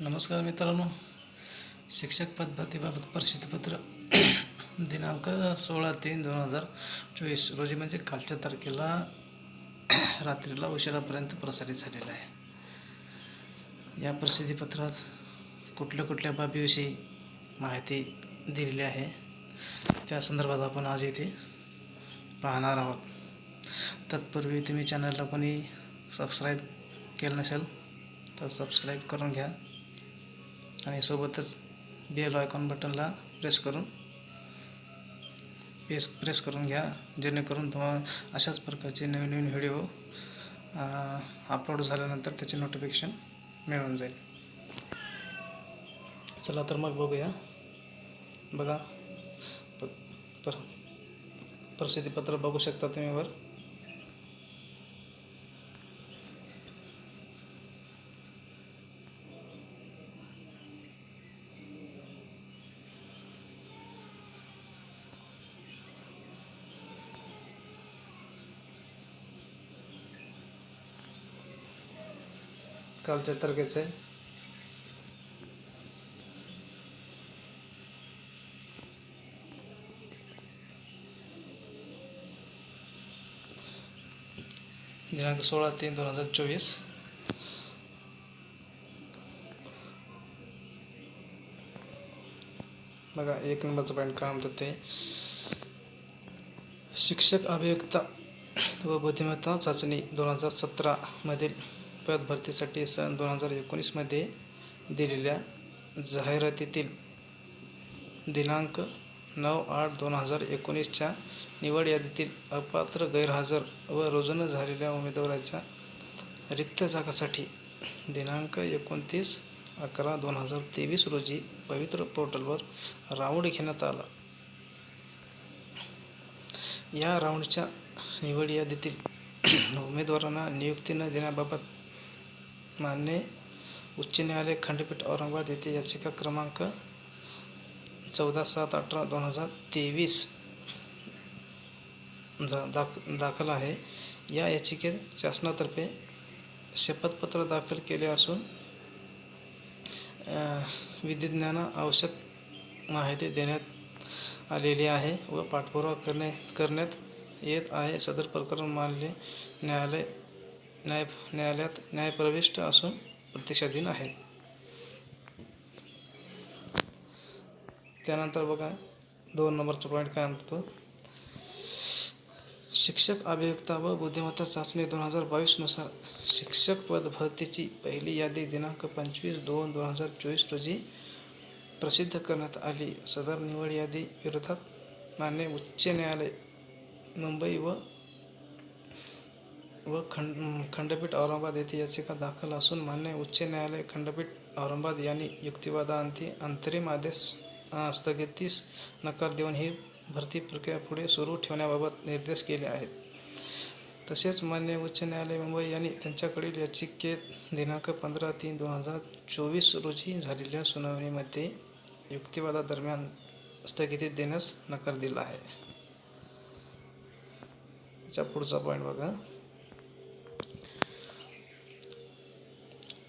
नमस्कार मित्रांनो. शिक्षक पद्धतीबाबत प्रसिद्धपत्र दिनांक सोळा तीन दोन हजार चोवीस रोजी म्हणजे कालच्या तारखेला रात्रीला उशिरापर्यंत प्रसारित झालेलं आहे. या प्रसिद्धीपत्रात कुठल्या कुठल्या बाबीविषयी माहिती दिलेली आहे त्या संदर्भात आपण आज इथे पाहणार आहोत. तत्पूर्वी तुम्ही चॅनलला कोणी सबस्क्राईब केलं नसेल तर सबस्क्राईब करून घ्या. आणि सोबतच बेल आयकॉन बटनला प्रेस करून प्रेस प्रेस करून घ्या. जेणेकरून तुम्हाला अशाच प्रकारचे नवीन नवीन व्हिडिओ अपलोड झाल्यानंतर त्याचे नोटिफिकेशन मिळून जाईल. चला तर मग बघूया. बघा. प पर प्रसिद्धीपत्र बघू शकता तुम्ही वर. कालच्या तारखेचं आहे. दिनांक सोळा तीन दोन हजार चोवीस. बघा एक नंबरचं पॉईंट काय म्हणतात ते? शिक्षक अभियुक्ता व बुद्धिमत्ता चाचणी दोन हजार सतरामधील पदभरतीसाठी सन दोन हजार एकोणीसमध्ये दिलेल्या जाहिरातीतील दिनांक नऊ आठ दोन हजार एकोणीसच्या निवड यादीतील अपात्र गैरहजर व रुजू झालेल्या उमेदवाराच्या रिक्त जागासाठी दिनांक एकोणतीस अकरा दोन हजार तेवीस रोजी पवित्र पोर्टलवर राऊंड घेण्यात आला. या राऊंडच्या निवड यादीतील उमेदवारांना नियुक्ती न देण्याबाबत मान्य उच्च न्यायालय खंडपीठ औरंगाबाद येथे याचिका क्रमांक चौदा सात अठरा दोन हजार तेवीस जा दाख दाखल आहे. या याचिकेत शासनातर्फे शपथपत्र दाखल केले असून विधिज्ञाना आवश्यक माहिती देण्यात आलेली आहे व पाठपुरावा करणे करण्यात येत आहे. सदर प्रकरण मानले न्यायालय न्याय न्यायालयात न्यायप्रविष्ट असून प्रतीक्षाधीन आहे. त्यानंतर बघा दोन नंबरचा पॉईंट काय म्हणतो शिक्षक अभियुक्ता व बुद्धिमत्ता चाचणी दोन हजार बावीसनुसार शिक्षक पद भरतीची पहिली यादी दिनांक पंचवीस दोन दोन हजार चोवीस रोजी प्रसिद्ध करण्यात आली. सदर निवड यादी विरोधात मान्य उच्च न्यायालय मुंबई व व खंड खंडपीठ औरंगाबाद येथे याचिका दाखल असून मान्य उच्च न्यायालय खंडपीठ औरंगाबाद यांनी युक्तिवादाअंती अंतरिम आदेश स्थगितीस नकार देऊन ही भरती प्रक्रिया पुढे सुरू ठेवण्याबाबत निर्देश केले आहेत. तसेच मान्य उच्च न्यायालय मुंबई यांनी त्यांच्याकडील याचिकेत दिनांक पंधरा तीन दोन हजार चोवीस रोजी झालेल्या सुनावणीमध्ये युक्तिवादादरम्यान स्थगिती देण्यास नकार दिला आहे. त्याच्या पुढचा पॉईंट बघा.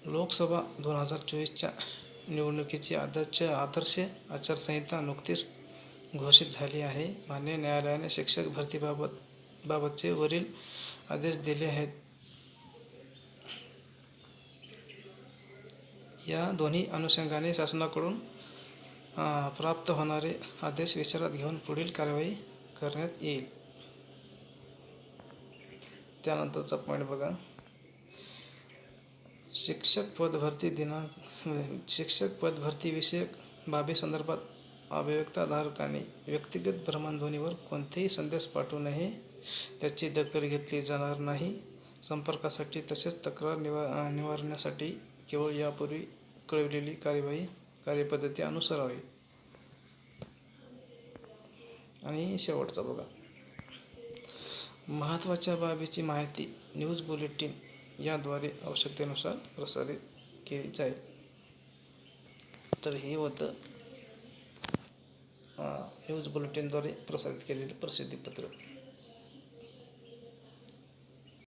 लोकसभा दोन हजार चोवीसच्या निवडणुकीची आदर्श आदर्श आचारसंहिता नुकतीच घोषित झाली आहे. मान्य न्यायालयाने शिक्षक भरतीबाबत बाबतचे वरील आदेश दिले आहेत. या दोन्ही अनुषंगाने शासनाकडून प्राप्त होणारे आदेश विचारात घेऊन पुढील कारवाई करण्यात येईल. त्यानंतरचा पॉईंट बघा. शिक्षक पदभरती दिनांक शिक्षक पदभरतीविषयक बाबीसंदर्भात अभिव्यक्ताधारकांनी व्यक्तिगत भ्रमणध्वनीवर कोणतेही संदेश पाठवू नये. त्याची दखल घेतली जाणार नाही. संपर्कासाठी तसेच तक्रार निवा निवारण्यासाठी केवळ यापूर्वी कळवलेली कार्यवाही कार्यपद्धती अनुसरावी. आणि शेवटचा बघा. महत्त्वाच्या बाबीची माहिती न्यूज बुलेटिन याद्वारे आवश्यकतेनुसार प्रसारित केली जाईल. तर हे होतं न्यूज बुलेटिनद्वारे प्रसारित केलेलं प्रसिद्धीपत्रक